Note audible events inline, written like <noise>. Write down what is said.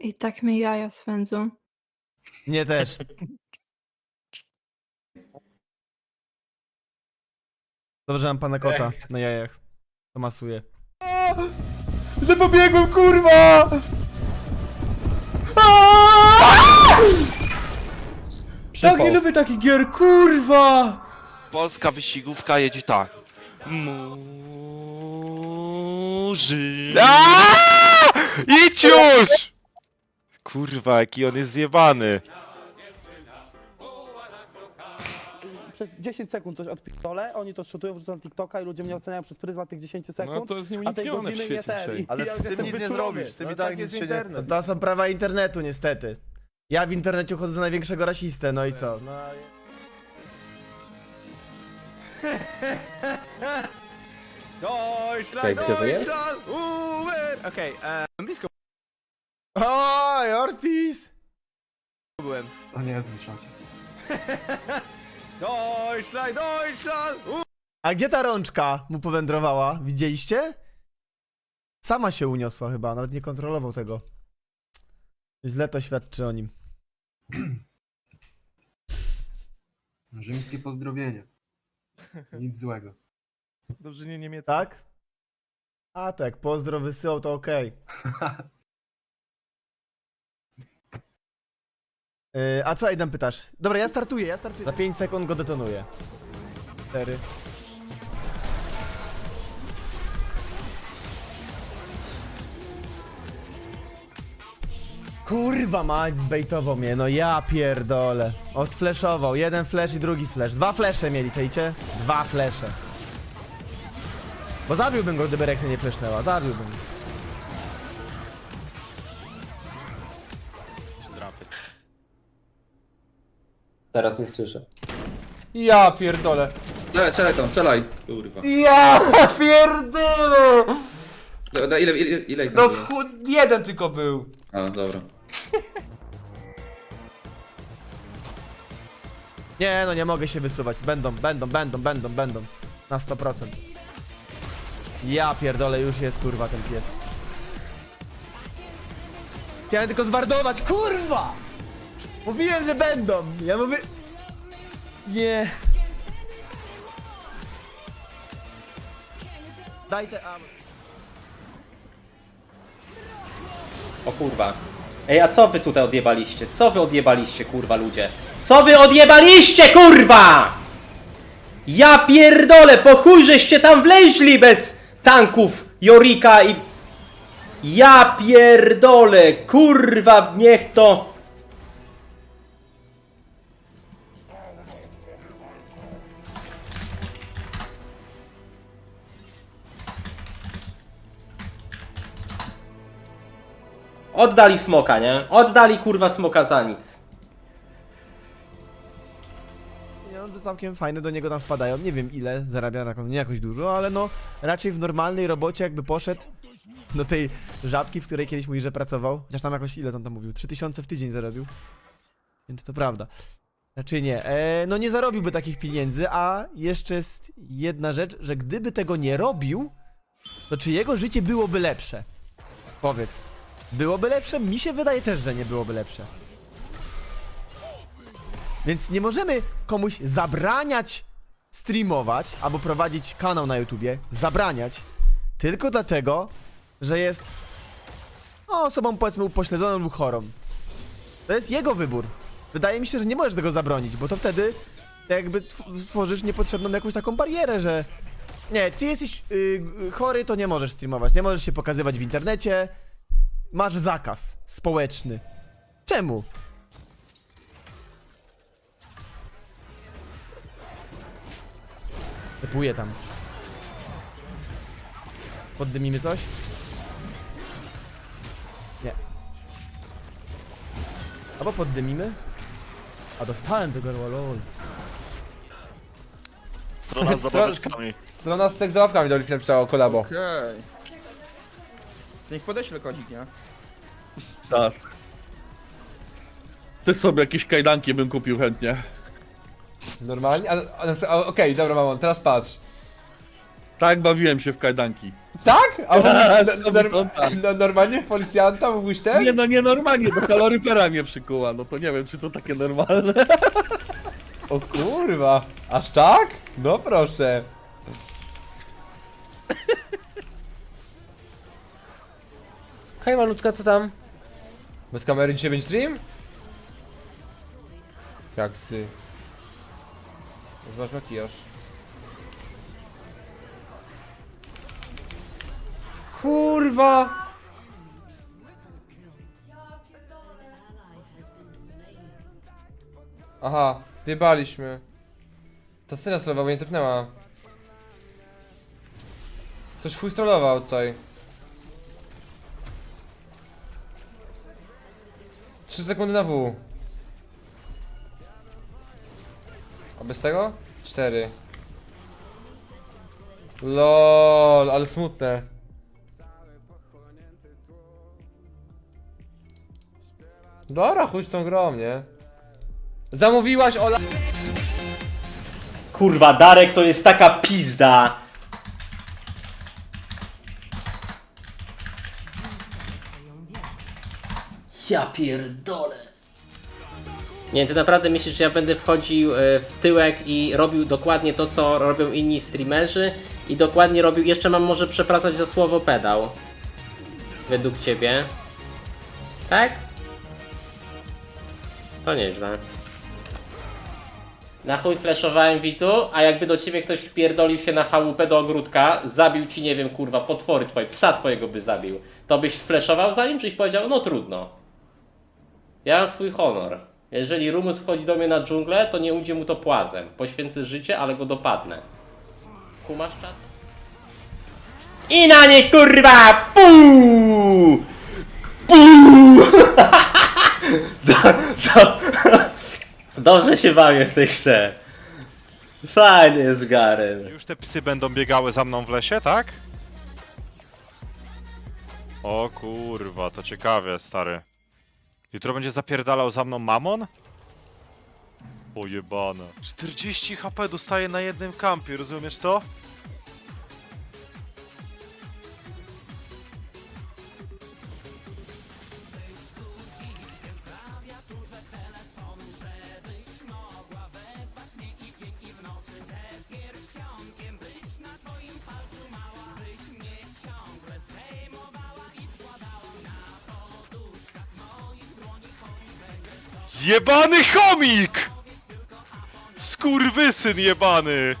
I tak mnie jaja swędzą. Nie też. Dobrze, mam pana kota na jajach. To masuje. Że pobiegłem, kurwa! Tak nie lubię takich gier, kurwa! Polska wyścigówka jedzie tak. Murzy. Idź już! Kurwa, jaki on jest zjebany. przez 10 sekund coś odpistolę, oni to szutują, wrzucą na TikToka i ludzie mnie oceniają przez pryzmat tych 10 sekund. No to z nim a nic tej nie ma na godziny świecie nie ten. dzisiaj. I Ale ja z tym jestem nic nie wyczulony. zrobisz, z tym No tak jest nic się nie- internet. No to są prawa internetu, niestety. Ja w internecie chodzę za największego rasistę, no i co? No, Okej, <laughs> gdzie to jest? Okej, okay, blisko. Oj, Ortiz! Byłem. To nie jest wyciącie. <laughs> Deutschland, Deutschland! A gdzie ta rączka mu powędrowała? Widzieliście? Sama się uniosła chyba, nawet nie kontrolował tego. Źle to świadczy o nim. <clears throat> Rzymskie pozdrowienie. Nic złego. Dobrze, nie niemiecki. Tak? A tak, pozdro wysyłał to okej. <laughs> Yy, a co Aidan pytasz? Dobra, ja startuję, ja startuję. Za 5 sekund go detonuję. 4. Kurwa mać, zbejtował mnie, no ja pierdolę. Odfleszował, jeden flash i drugi flash. Dwa flesze mieli, czajcie? Dwa flesze. Bo zabiłbym go, gdyby Rexa nie flashnęła, zabiłbym. Teraz nie słyszę. Ja pierdolę. Daj, strzelaj tam, strzelaj, kurwa. Ja pierdolę! Da, da, ile, ile, ile ich No tam było? chud... jeden tylko był. A, dobra. <laughs> Nie, no nie mogę się wysuwać. Będą, będą, będą, będą, będą. Na 100%. Ja pierdolę, już jest kurwa ten pies. Chciałem tylko zwardować, kurwa! Mówiłem, że będą! Ja mówię... Nie. Daj te am... O kurwa. Ej, a co wy tutaj odjebaliście? Co wy odjebaliście, kurwa, ludzie? Co wy odjebaliście, kurwa? Ja pierdolę, po chuj żeście tam wleźli bez tanków Jorika i... Ja pierdolę, kurwa, niech to... Oddali smoka, nie? Oddali kurwa smoka za nic. Pieniądze całkiem fajne do niego tam wpadają. Nie wiem ile zarabia na nie jakoś dużo, ale no raczej w normalnej robocie jakby poszedł do tej żabki, w której kiedyś mówi, że pracował. Chociaż tam jakoś ile on tam mówił? 3000 w tydzień zarobił. Więc to prawda. Raczej nie. E, no nie zarobiłby takich pieniędzy, a jeszcze jest jedna rzecz, że gdyby tego nie robił, to czy jego życie byłoby lepsze? Powiedz. Byłoby lepsze? Mi się wydaje też, że nie byłoby lepsze. Więc nie możemy komuś zabraniać streamować albo prowadzić kanał na YouTubie, zabraniać, tylko dlatego, że jest no, osobą powiedzmy upośledzoną lub chorą. To jest jego wybór. Wydaje mi się, że nie możesz tego zabronić, bo to wtedy jakby tw- tworzysz niepotrzebną jakąś taką barierę, że nie, ty jesteś y, chory, to nie możesz streamować, nie możesz się pokazywać w internecie, masz zakaz społeczny. Czemu? Typuję tam. Poddymimy coś? Nie. Albo poddymimy? A dostałem tego lol. Strona z zabaweczkami. Strona z seks zabawkami do nich napisało kolabo. Okej. Niech podeśle kodzik, nie? Tak. Ty sobie jakieś kajdanki bym kupił chętnie. Normalnie? A, a, a, Okej, dobra mamon, teraz patrz. Tak, bawiłem się w kajdanki. Tak? A <laughs> No, no, to tak. no, normalnie w policjanta mówisz tak? Nie no, nienormalnie, do kaloryfera mnie przykuła, no to nie wiem, czy to takie normalne. O kurwa, aż tak? No proszę. Hej malutka, co tam? Bez kamery dzisiaj będzie stream? Jak ty? Zobacz makijaż. Kurwa! Aha, wybaliśmy. To syna strollował, bo nie tepnęła. Ktoś fuj strollował tutaj. Trzy sekundy na W. A bez tego? Cztery. LOL, ale smutne. Dobra, chuj z tą grą, nie? Zamówiłaś Ola... Kurwa, Darek to jest taka pizda. Ja pierdolę. Nie, ty naprawdę myślisz, że ja będę wchodził e, w tyłek i robił dokładnie to, co robią inni streamerzy i dokładnie robił, jeszcze mam może przepraszać za słowo pedał. Według ciebie. Tak? To nieźle. Na chuj flashowałem widzu, a jakby do ciebie ktoś wpierdolił się na chałupę do ogródka, zabił ci, nie wiem, kurwa, potwory twoje, psa twojego by zabił, to byś flashował za nim, czyś powiedział, no trudno. Ja mam swój honor. Jeżeli Rumus wchodzi do mnie na dżunglę, to nie ujdzie mu to płazem. Poświęcę życie, ale go dopadnę. Kumasz czat? I na nie kurwa! Puu! Puu! <laughs> do, do, dobrze się bawię w tej grze. Fajny jest Garen. Już te psy będą biegały za mną w lesie, tak? O kurwa, to ciekawie, stary. Jutro będzie zapierdalał za mną mamon? Pojebane. 40 HP dostaje na jednym kampie, rozumiesz to? Jebany chomik! Skurwysyn jebany!